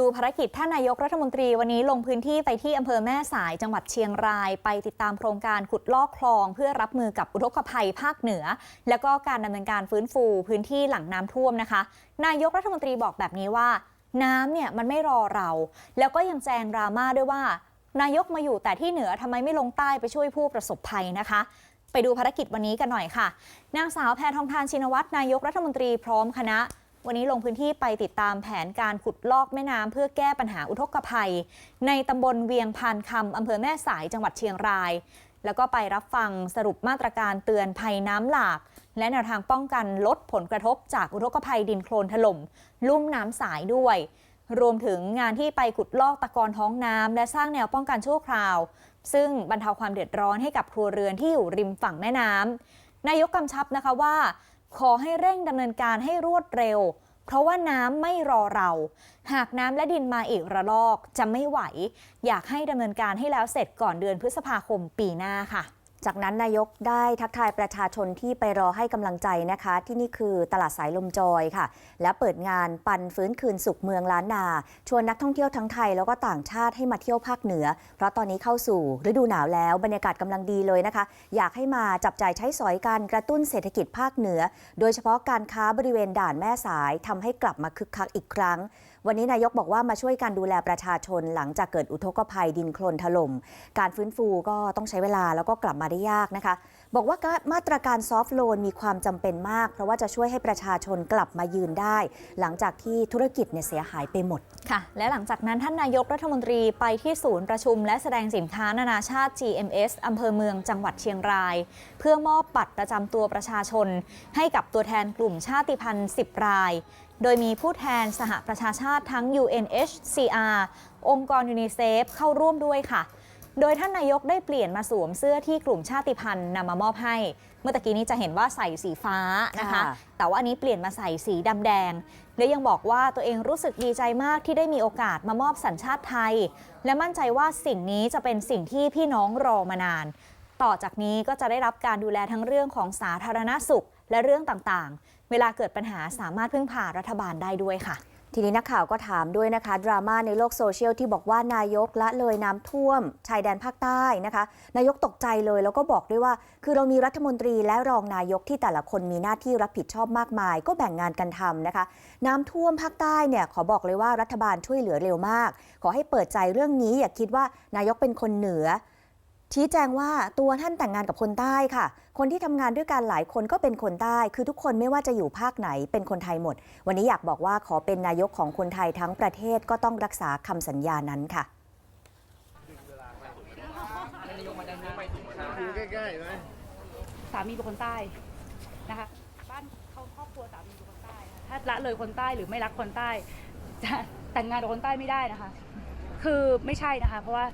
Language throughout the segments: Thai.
ดูภารกิจท่านนายกรัฐมนตรีวันนี้ลงพื้นที่ไปที่อำเภอแม่สายจังหวัดเชียงราย ไปติดตามโครงการขุดลอกคลอง เพื่อรับมือกับอุทกภัยภาคเหนือ แล้วก็การดำเนินการฟื้นฟูพื้นที่หลังน้ำท่วมนะคะ นายกรัฐมนตรีบอกแบบนี้ว่า น้ำเนี่ยมันไม่รอเรา แล้วก็ยังแจงดราม่าด้วยว่า นายกมาอยู่แต่ที่เหนือทำไมไม่ลงใต้ไปช่วยผู้ประสบภัยนะคะไปดูภารกิจวันนี้กันหน่อยค่ะ นางสาวแพทองทานชินวัตรนายกรัฐมนตรีพร้อมคณะ วันนี้ลงพื้นที่ไปติดตามแผนการขุดลอกแม่น้ำเพื่อแก้ปัญหาอุทกภัย ในตำบลเวียงพานคำอำเภอแม่สายจังหวัดเชียงราย แล้วก็ไปรับฟังสรุปมาตรการเตือนภัยน้ำหลาก และแนวทางป้องกันลดผลกระทบจากอุทกภัยดินโคลนถล่ม ลุ่มน้ำสายด้วย รวมถึงงานที่ไปขุดลอกตะกอนท้องน้ำและสร้างแนวป้องกันชั่วคราว ซึ่งบรรเทาความเดือดร้อนให้กับครัวเรือนที่อยู่ริมฝั่งแม่น้ำนายกกำชับนะคะว่า ขอให้เร่งดำเนินการให้รวดเร็ว เพราะว่าน้ำไม่รอเรา หากน้ำและดินมาอีกระลอกจะไม่ไหว อยากให้ดำเนินการให้แล้วเสร็จก่อนเดือนพฤษภาคมปีหน้าค่ะ จากนั้นนายกได้ทักทายประชาชนที่ไปรอให้กำลังใจนะคะ ที่นี่คือตลาดสายลมจอยค่ะ และเปิดงานปันฟื้นคืนสุขเมืองล้านนา ชวนนักท่องเที่ยวทั้งไทยแล้วก็ต่างชาติให้มาเที่ยวภาคเหนือ เพราะตอนนี้เข้าสู่ฤดูหนาวแล้วบรรยากาศกำลังดีเลยนะคะ อยากให้มาจับจ่ายใช้สอยกันกระตุ้นเศรษฐกิจภาคเหนือ โดยเฉพาะการค้าบริเวณด่านแม่สายทำให้กลับมาคึกคักอีกครั้งวันนี้นายกบอกว่ามาช่วยการดูแลประชาชนหลังจากเกิดอุทกภัยดินโคลนถล่ม การฟื้นฟูก็ต้องใช้เวลาแล้วก็กลับมาได้ยากนะคะ บอกว่ามาตรการซอฟท์โลนมีความจำเป็นมาก เพราะว่าจะช่วยให้ประชาชนกลับมายืนได้ หลังจากที่ธุรกิจเนี่ยเสียหายไปหมดค่ะ และหลังจากนั้นท่านนายกรัฐมนตรีไปที่ศูนย์ประชุม และแสดงสินค้านานาชาติ GMS อำเภอเมืองจังหวัดเชียงราย เพื่อมอบบัตรประจำตัวประชาชน ให้กับตัวแทนกลุ่มชาติพันธุ์ 10 ราย โดยมีผู้แทนสหประชาชาติทั้ง UNHCR องค์กรยูนิเซฟเข้าร่วมด้วยค่ะ โดยท่านนายกได้เปลี่ยนมาสวมเสื้อที่กลุ่มชาติพันธุ์นำมามอบให้ เมื่อตะกี้นี้จะเห็นว่าใส่สีฟ้านะคะค่ะแต่ว่าอันนี้เปลี่ยนมาใส่สีดำแดง และยังบอกว่าตัวเองรู้สึกดีใจมากที่ได้มีโอกาสมามอบสัญชาติไทย และมั่นใจว่าสิ่งนี้จะเป็นสิ่งที่พี่น้องรอมานาน ต่อจากนี้ก็จะได้รับการดูแลทั้งเรื่องของสาธารณสุข และเรื่องต่างๆ เวลาเกิดปัญหาสามารถพึ่งพารัฐบาลได้ด้วยค่ะทีนี้นักข่าวก็ถามด้วยนะคะ ดราม่าในโลกโซเชียลที่บอกว่านายกละเลยน้ำท่วม ชายแดนภาคใต้นะคะ นายกตกใจเลยแล้วก็บอกด้วยว่า คือเรามีรัฐมนตรีและรองนายกที่แต่ละคนมีหน้าที่รับผิดชอบมากมาย ก็แบ่งงานกันทำนะคะ น้ำท่วมภาคใต้เนี่ยขอบอกเลยว่ารัฐบาลช่วยเหลือเร็วมาก ขอให้เปิดใจเรื่องนี้อย่าคิดว่านายกเป็นคนเหนือ ชี้แจงว่าตัวท่านแต่งงานกับคนใต้ค่ะ คนที่ทำงานด้วยกันหลายคนก็เป็นคนใต้ คือทุกคนไม่ว่าจะอยู่ภาคไหนเป็นคนไทยหมด วันนี้อยากบอกว่าขอเป็นนายกของคนไทยทั้งประเทศก็ต้องรักษาคำสัญญานั้นค่ะใกล้ๆไหมสามีเป็นคนใต้นะคะบ้านเขาครอบครัวสามีเป็นคนใต้ถ้าละเลยคนใต้หรือไม่รักคนใต้จะแต่งงานกับคนใต้ไม่ได้นะคะ คือไม่ใช่นะคะ เพราะว่า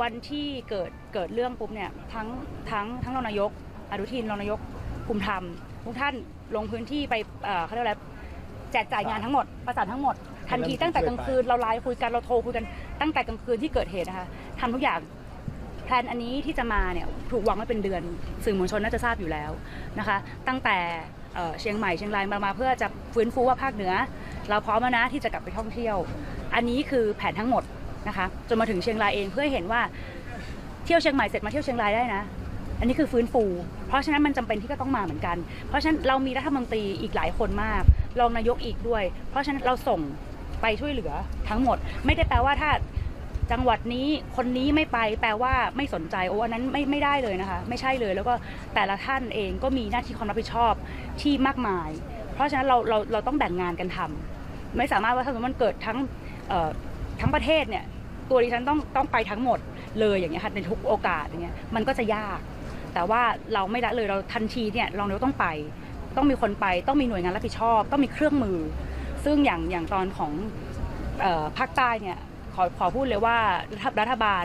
วันที่เกิดเกิดเรื่องปุ๊บเนี่ยทั้งทั้งทั้งรองนายก อนุทินรองนายกภูมิธรรมทุกท่านลงพื้นที่ไปเอ่อเขาเรียกอะไรแจกจ่ายงานทั้งหมดประสานทั้งหมดทันทีตั้งแต่กลางคืนเราไลน์คุยกันเราโทรคุยกันตั้งแต่กลางคืนที่เกิดเหตุนะคะทำทุกอย่างแพลนอันนี้ที่จะมาเนี่ยถูกวางไว้เป็นเดือนสื่อมวลชนน่าจะทราบอยู่แล้วนะคะ ตั้งแต่เอ่อเชียงใหม่เชียงรายมามาเพื่อจะฟื้นฟูว่าภาคเหนือ เราพร้อมแล้วนะที่จะกลับไปท่องเที่ยว อันนี้คือแผนทั้งหมด นะคะจนมาถึงเชียงรายเองเพื่อให้เห็นว่าเที่ยวเชียงใหม่เสร็จมาเที่ยวเชียงรายได้นะ อันนี้คือฟื้นฟู เพราะฉะนั้นมันจำเป็นที่จะต้องมาเหมือนกัน เพราะฉะนั้นเรามีรัฐมนตรีอีกหลายคนมากรองนายกอีกด้วย เพราะฉะนั้นเราส่งไปช่วยเหลือทั้งหมด ไม่ได้แปลว่าถ้าจังหวัดนี้คนนี้ไม่ไปแปลว่าไม่สนใจโอ้อันนั้นไม่ไม่ได้เลยนะคะ ไม่ใช่เลยแล้วก็แต่ละท่านเองก็มีหน้าที่ความรับผิดชอบที่มากมาย เพราะฉะนั้นเราเราเราต้องแบ่งงานกันทำไม่สามารถว่าถ้าสมมติมันเกิดทั้งทั้งประเทศเนี่ย ตัวดิฉันต้องต้องไปทั้งหมดเลยอย่างเงี้ยค่ะในทุกโอกาสอย่างเงี้ยมันก็จะยาก แต่ว่าเราไม่ละเลยเราทันทีเนี่ยรองนายกต้องไป ต้องมีคนไปต้องมีหน่วยงานรับผิดชอบ ต้องมีเครื่องมือ ซึ่งอย่างอย่างตอนของออภาคใต้เนี่ยขอขอพูดเลยว่ารัฐบาล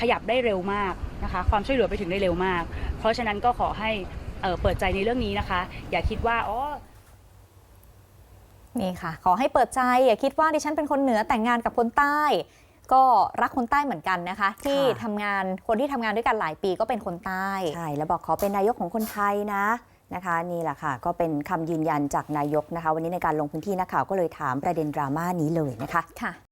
ขยับได้เร็วมากนะคะความช่วยเหลือไปถึงได้เร็วมาก เพราะฉะนั้นก็ขอให้เเปิดใจในเรื่องนี้นะคะ อย่าคิดว่าอ๋อนี่ค่ะ ขอให้เปิดใจ อย่าคิดว่าดิฉันเป็นคนเหนือแต่งงานกับคนใต้ ก็รักคนใต้เหมือนกันนะคะ ที่ทำงานคนที่ทำงานด้วยกันหลายปีก็เป็นคนใต้ ใช่แล้วบอกขอเป็นนายกของคนไทยนะนะคะนี่แหละค่ะ ก็เป็นคำยืนยันจากนายกนะคะ วันนี้ในการลงพื้นที่นักข่าวก็เลยถามประเด็นดราม่านี้เลยนะคะ ค่ะ